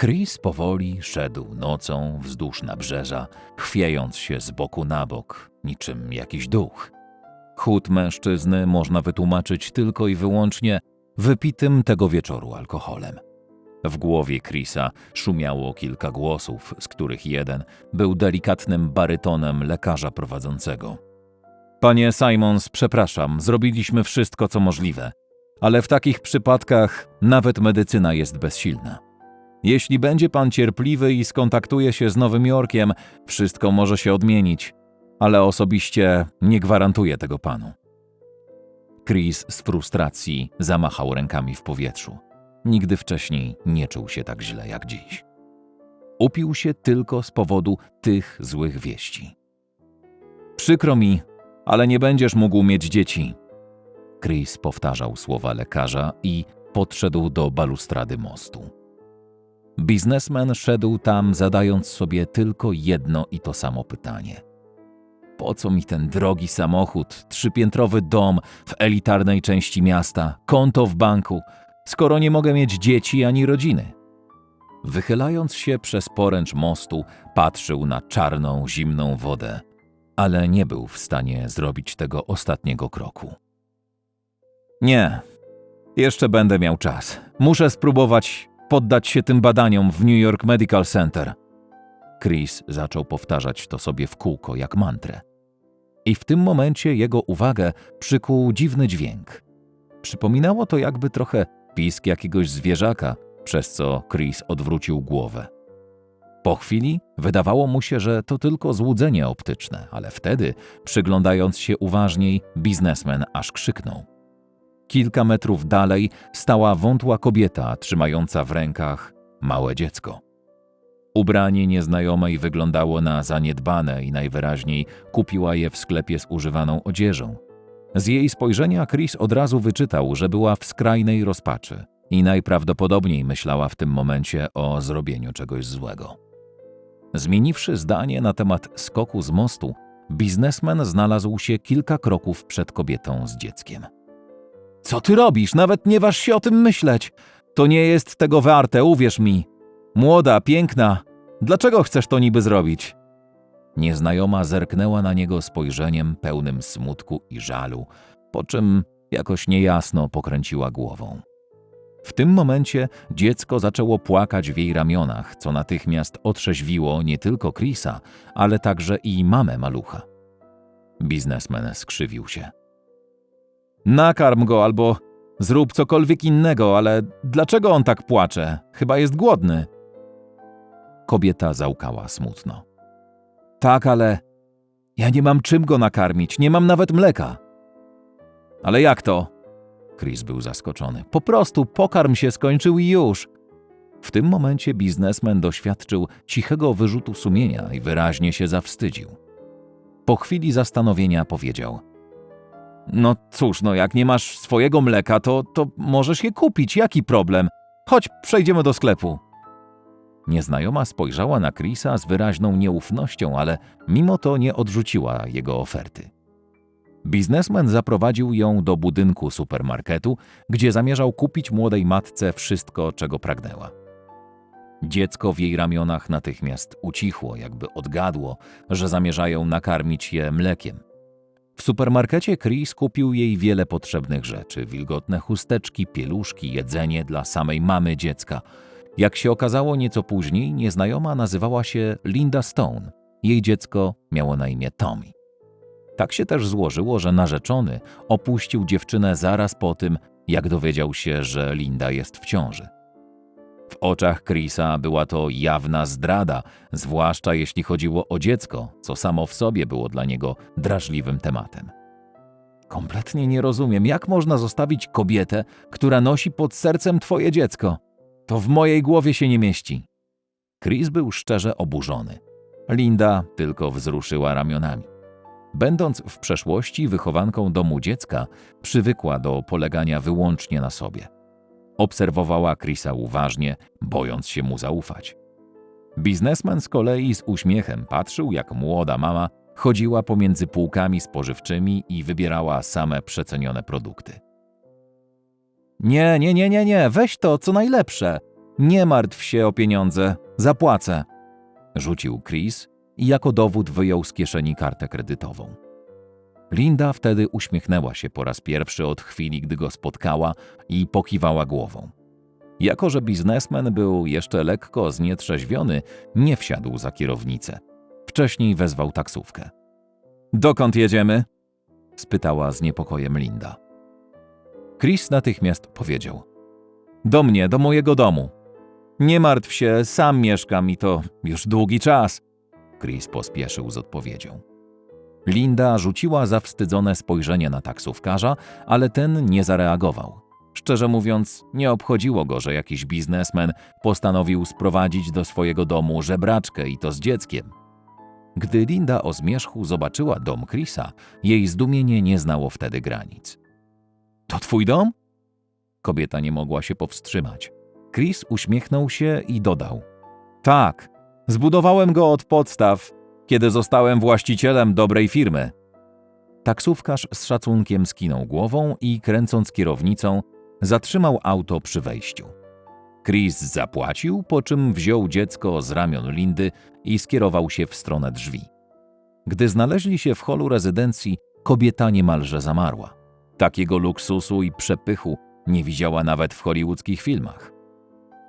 Chris powoli szedł nocą wzdłuż nabrzeża, chwiejąc się z boku na bok, niczym jakiś duch. Chód mężczyzny można wytłumaczyć tylko i wyłącznie wypitym tego wieczoru alkoholem. W głowie Chrisa szumiało kilka głosów, z których jeden był delikatnym barytonem lekarza prowadzącego. Panie Simons, przepraszam, zrobiliśmy wszystko, co możliwe, ale w takich przypadkach nawet medycyna jest bezsilna. Jeśli będzie pan cierpliwy i skontaktuje się z Nowym Jorkiem, wszystko może się odmienić, ale osobiście nie gwarantuję tego panu. Chris z frustracji zamachał rękami w powietrzu. Nigdy wcześniej nie czuł się tak źle jak dziś. Upił się tylko z powodu tych złych wieści. Przykro mi, ale nie będziesz mógł mieć dzieci. Chris powtarzał słowa lekarza i podszedł do balustrady mostu. Biznesmen szedł tam, zadając sobie tylko jedno i to samo pytanie. Po co mi ten drogi samochód, trzypiętrowy dom w elitarnej części miasta, konto w banku, skoro nie mogę mieć dzieci ani rodziny? Wychylając się przez poręcz mostu, patrzył na czarną, zimną wodę, ale nie był w stanie zrobić tego ostatniego kroku. Nie, jeszcze będę miał czas. Muszę spróbować poddać się tym badaniom w New York Medical Center. Chris zaczął powtarzać to sobie w kółko jak mantrę. I w tym momencie jego uwagę przykuł dziwny dźwięk. Przypominało to jakby trochę pisk jakiegoś zwierzaka, przez co Chris odwrócił głowę. Po chwili wydawało mu się, że to tylko złudzenie optyczne, ale wtedy, przyglądając się uważniej, biznesmen aż krzyknął. Kilka metrów dalej stała wątła kobieta trzymająca w rękach małe dziecko. Ubranie nieznajomej wyglądało na zaniedbane i najwyraźniej kupiła je w sklepie z używaną odzieżą. Z jej spojrzenia Chris od razu wyczytał, że była w skrajnej rozpaczy i najprawdopodobniej myślała w tym momencie o zrobieniu czegoś złego. Zmieniwszy zdanie na temat skoku z mostu, biznesmen znalazł się kilka kroków przed kobietą z dzieckiem. Co ty robisz? Nawet nie waż się o tym myśleć. To nie jest tego warte, uwierz mi. Młoda, piękna. Dlaczego chcesz to niby zrobić? Nieznajoma zerknęła na niego spojrzeniem pełnym smutku i żalu, po czym jakoś niejasno pokręciła głową. W tym momencie dziecko zaczęło płakać w jej ramionach, co natychmiast otrzeźwiło nie tylko Chrisa, ale także i mamę malucha. Biznesmen skrzywił się. Nakarm go albo zrób cokolwiek innego, ale dlaczego on tak płacze? Chyba jest głodny. Kobieta załkała smutno. Tak, ale ja nie mam czym go nakarmić, nie mam nawet mleka. Ale jak to? Chris był zaskoczony. Po prostu pokarm się skończył i już. W tym momencie biznesmen doświadczył cichego wyrzutu sumienia i wyraźnie się zawstydził. Po chwili zastanowienia powiedział: No cóż, no jak nie masz swojego mleka, to, to możesz je kupić. Jaki problem? Chodź, przejdziemy do sklepu. Nieznajoma spojrzała na Chrisa z wyraźną nieufnością, ale mimo to nie odrzuciła jego oferty. Biznesmen zaprowadził ją do budynku supermarketu, gdzie zamierzał kupić młodej matce wszystko, czego pragnęła. Dziecko w jej ramionach natychmiast ucichło, jakby odgadło, że zamierzają nakarmić je mlekiem. W supermarkecie Chris kupił jej wiele potrzebnych rzeczy: wilgotne chusteczki, pieluszki, jedzenie dla samej mamy dziecka. Jak się okazało nieco później, nieznajoma nazywała się Linda Stone. Jej dziecko miało na imię Tommy. Tak się też złożyło, że narzeczony opuścił dziewczynę zaraz po tym, jak dowiedział się, że Linda jest w ciąży. W oczach Chrisa była to jawna zdrada, zwłaszcza jeśli chodziło o dziecko, co samo w sobie było dla niego drażliwym tematem. Kompletnie nie rozumiem, jak można zostawić kobietę, która nosi pod sercem twoje dziecko. To w mojej głowie się nie mieści. Chris był szczerze oburzony. Linda tylko wzruszyła ramionami. Będąc w przeszłości wychowanką domu dziecka, przywykła do polegania wyłącznie na sobie. Obserwowała Chrisa uważnie, bojąc się mu zaufać. Biznesmen z kolei z uśmiechem patrzył, jak młoda mama chodziła pomiędzy półkami spożywczymi i wybierała same przecenione produkty. Nie, nie, nie, nie, nie, weź to, co najlepsze. Nie martw się o pieniądze, zapłacę. Rzucił Chris i jako dowód wyjął z kieszeni kartę kredytową. Linda wtedy uśmiechnęła się po raz pierwszy od chwili, gdy go spotkała i pokiwała głową. Jako, że biznesmen był jeszcze lekko znietrzeźwiony, nie wsiadł za kierownicę. Wcześniej wezwał taksówkę. Dokąd jedziemy? spytała z niepokojem Linda. Chris natychmiast powiedział: Do mnie, do mojego domu. Nie martw się, sam mieszkam i to już długi czas. Chris pospieszył z odpowiedzią. Linda rzuciła zawstydzone spojrzenie na taksówkarza, ale ten nie zareagował. Szczerze mówiąc, nie obchodziło go, że jakiś biznesmen postanowił sprowadzić do swojego domu żebraczkę i to z dzieckiem. Gdy Linda o zmierzchu zobaczyła dom Chrisa, jej zdumienie nie znało wtedy granic. To twój dom? Kobieta nie mogła się powstrzymać. Chris uśmiechnął się i dodał: Tak, zbudowałem go od podstaw, kiedy zostałem właścicielem dobrej firmy. Taksówkarz z szacunkiem skinął głową i kręcąc kierownicą, zatrzymał auto przy wejściu. Chris zapłacił, po czym wziął dziecko z ramion Lindy i skierował się w stronę drzwi. Gdy znaleźli się w holu rezydencji, kobieta niemalże zamarła. Takiego luksusu i przepychu nie widziała nawet w hollywoodzkich filmach.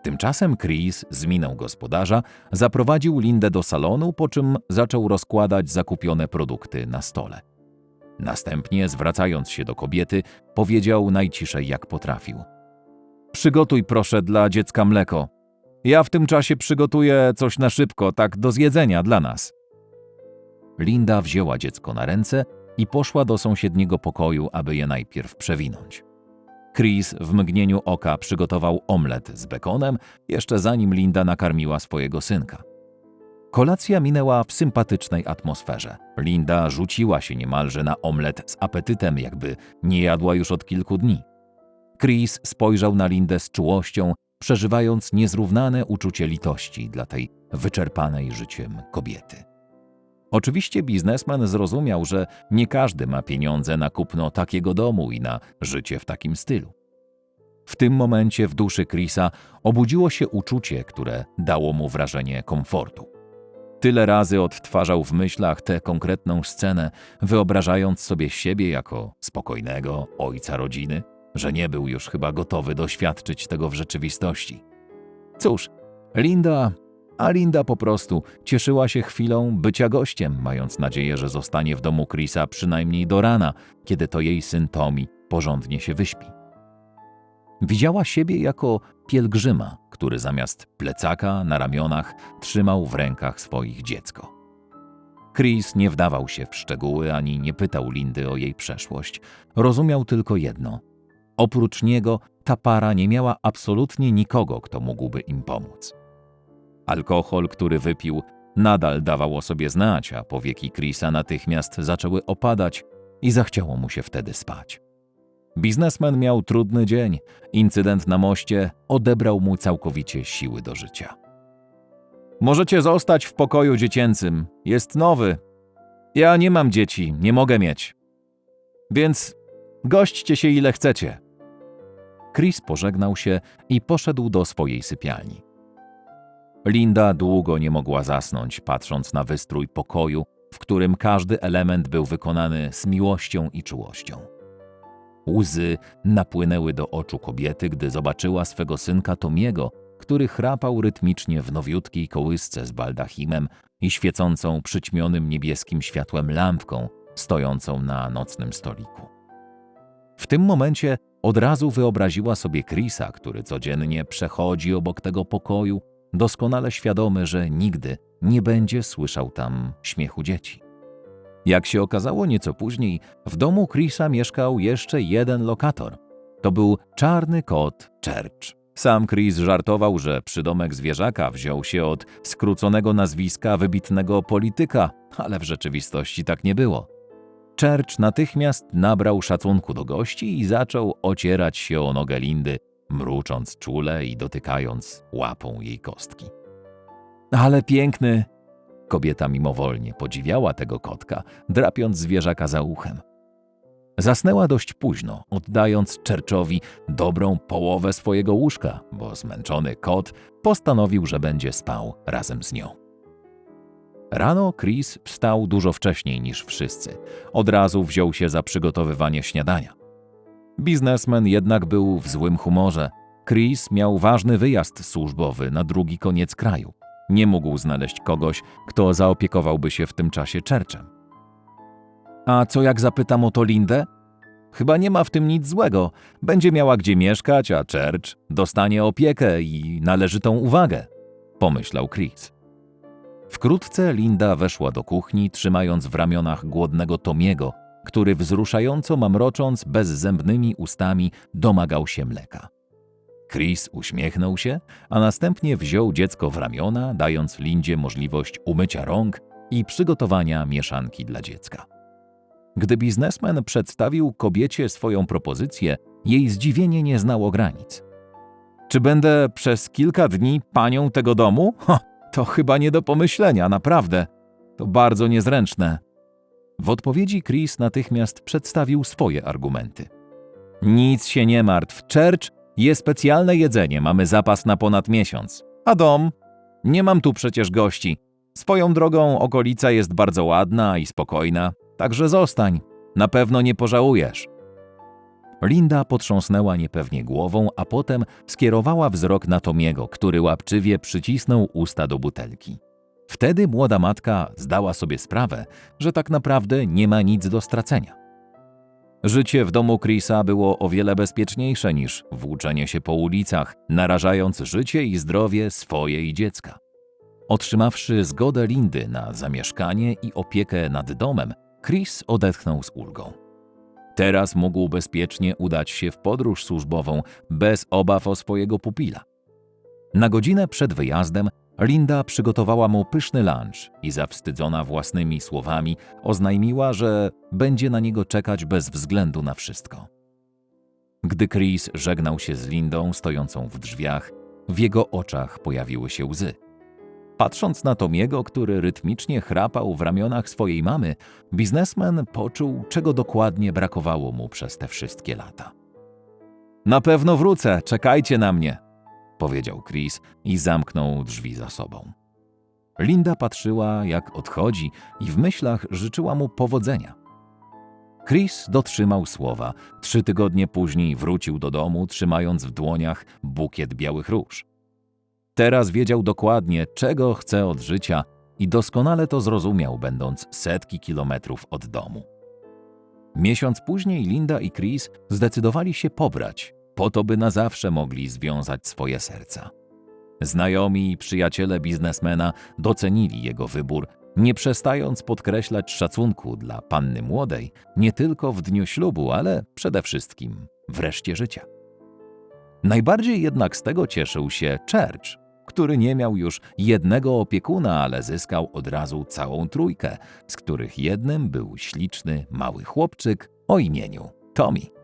Tymczasem Chris z miną gospodarza zaprowadził Lindę do salonu, po czym zaczął rozkładać zakupione produkty na stole. Następnie, zwracając się do kobiety, powiedział najciszej jak potrafił. Przygotuj proszę dla dziecka mleko. Ja w tym czasie przygotuję coś na szybko, tak do zjedzenia dla nas. Linda wzięła dziecko na ręce i poszła do sąsiedniego pokoju, aby je najpierw przewinąć. Chris w mgnieniu oka przygotował omlet z bekonem, jeszcze zanim Linda nakarmiła swojego synka. Kolacja minęła w sympatycznej atmosferze. Linda rzuciła się niemalże na omlet z apetytem, jakby nie jadła już od kilku dni. Chris spojrzał na Lindę z czułością, przeżywając niezrównane uczucie litości dla tej wyczerpanej życiem kobiety. Oczywiście biznesmen zrozumiał, że nie każdy ma pieniądze na kupno takiego domu i na życie w takim stylu. W tym momencie w duszy Chrisa obudziło się uczucie, które dało mu wrażenie komfortu. Tyle razy odtwarzał w myślach tę konkretną scenę, wyobrażając sobie siebie jako spokojnego ojca rodziny, że nie był już chyba gotowy doświadczyć tego w rzeczywistości. Cóż, Linda, a Linda po prostu cieszyła się chwilą bycia gościem, mając nadzieję, że zostanie w domu Chrisa przynajmniej do rana, kiedy to jej syn Tommy porządnie się wyśpi. Widziała siebie jako pielgrzyma, który zamiast plecaka na ramionach trzymał w rękach swoich dziecko. Chris nie wdawał się w szczegóły ani nie pytał Lindy o jej przeszłość. Rozumiał tylko jedno. Oprócz niego ta para nie miała absolutnie nikogo, kto mógłby im pomóc. Alkohol, który wypił, nadal dawał o sobie znać, a powieki Chrisa natychmiast zaczęły opadać i zachciało mu się wtedy spać. Biznesmen miał trudny dzień. Incydent na moście odebrał mu całkowicie siły do życia. Możecie zostać w pokoju dziecięcym. Jest nowy. Ja nie mam dzieci, nie mogę mieć. Więc gośćcie się ile chcecie. Chris pożegnał się i poszedł do swojej sypialni. Linda długo nie mogła zasnąć, patrząc na wystrój pokoju, w którym każdy element był wykonany z miłością i czułością. Łzy napłynęły do oczu kobiety, gdy zobaczyła swego synka Tomiego, który chrapał rytmicznie w nowiutkiej kołysce z baldachimem i świecącą przyćmionym niebieskim światłem lampką stojącą na nocnym stoliku. W tym momencie od razu wyobraziła sobie Chrisa, który codziennie przechodzi obok tego pokoju, doskonale świadomy, że nigdy nie będzie słyszał tam śmiechu dzieci. Jak się okazało nieco później, w domu Chrisa mieszkał jeszcze jeden lokator. To był czarny kot Church. Sam Chris żartował, że przydomek zwierzaka wziął się od skróconego nazwiska wybitnego polityka, ale w rzeczywistości tak nie było. Church natychmiast nabrał szacunku do gości i zaczął ocierać się o nogę Lindy, mrucząc czule i dotykając łapą jej kostki. Ale piękny, Kobieta mimowolnie podziwiała tego kotka, drapiąc zwierzaka za uchem. Zasnęła dość późno, oddając Churchowi dobrą połowę swojego łóżka, bo zmęczony kot postanowił, że będzie spał razem z nią. Rano Chris wstał dużo wcześniej niż wszyscy. Od razu wziął się za przygotowywanie śniadania. Biznesmen jednak był w złym humorze. Chris miał ważny wyjazd służbowy na drugi koniec kraju. Nie mógł znaleźć kogoś, kto zaopiekowałby się w tym czasie Churchem. A co jak zapytam o to Lindę? Chyba nie ma w tym nic złego. Będzie miała gdzie mieszkać, a Church dostanie opiekę i należytą uwagę, pomyślał Chris. Wkrótce Linda weszła do kuchni, trzymając w ramionach głodnego Tomiego, który wzruszająco mamrocząc bezzębnymi ustami domagał się mleka. Chris uśmiechnął się, a następnie wziął dziecko w ramiona, dając Lindzie możliwość umycia rąk i przygotowania mieszanki dla dziecka. Gdy biznesmen przedstawił kobiecie swoją propozycję, jej zdziwienie nie znało granic. Czy będę przez kilka dni panią tego domu? To chyba nie do pomyślenia, naprawdę. To bardzo niezręczne. W odpowiedzi Chris natychmiast przedstawił swoje argumenty. Nic się nie martw. Church je specjalne jedzenie, mamy zapas na ponad miesiąc. A dom? Nie mam tu przecież gości. Swoją drogą okolica jest bardzo ładna i spokojna, także zostań. Na pewno nie pożałujesz. Linda potrząsnęła niepewnie głową, a potem skierowała wzrok na Tomiego, który łapczywie przycisnął usta do butelki. Wtedy młoda matka zdała sobie sprawę, że tak naprawdę nie ma nic do stracenia. Życie w domu Chrisa było o wiele bezpieczniejsze niż włóczenie się po ulicach, narażając życie i zdrowie swoje i dziecka. Otrzymawszy zgodę Lindy na zamieszkanie i opiekę nad domem, Chris odetchnął z ulgą. Teraz mógł bezpiecznie udać się w podróż służbową bez obaw o swojego pupila. Na godzinę przed wyjazdem Linda przygotowała mu pyszny lunch i zawstydzona własnymi słowami oznajmiła, że będzie na niego czekać bez względu na wszystko. Gdy Chris żegnał się z Lindą stojącą w drzwiach, w jego oczach pojawiły się łzy. Patrząc na Tomiego, który rytmicznie chrapał w ramionach swojej mamy, biznesmen poczuł, czego dokładnie brakowało mu przez te wszystkie lata. Na pewno wrócę, czekajcie na mnie, powiedział Chris i zamknął drzwi za sobą. Linda patrzyła, jak odchodzi, i w myślach życzyła mu powodzenia. Chris dotrzymał słowa. Trzy tygodnie później wrócił do domu, trzymając w dłoniach bukiet białych róż. Teraz wiedział dokładnie, czego chce od życia i doskonale to zrozumiał, będąc setki kilometrów od domu. Miesiąc później Linda i Chris zdecydowali się pobrać, po to by na zawsze mogli związać swoje serca. Znajomi i przyjaciele biznesmena docenili jego wybór, nie przestając podkreślać szacunku dla panny młodej nie tylko w dniu ślubu, ale przede wszystkim w reszcie życia. Najbardziej jednak z tego cieszył się Church, który nie miał już jednego opiekuna, ale zyskał od razu całą trójkę, z których jednym był śliczny mały chłopczyk o imieniu Tommy.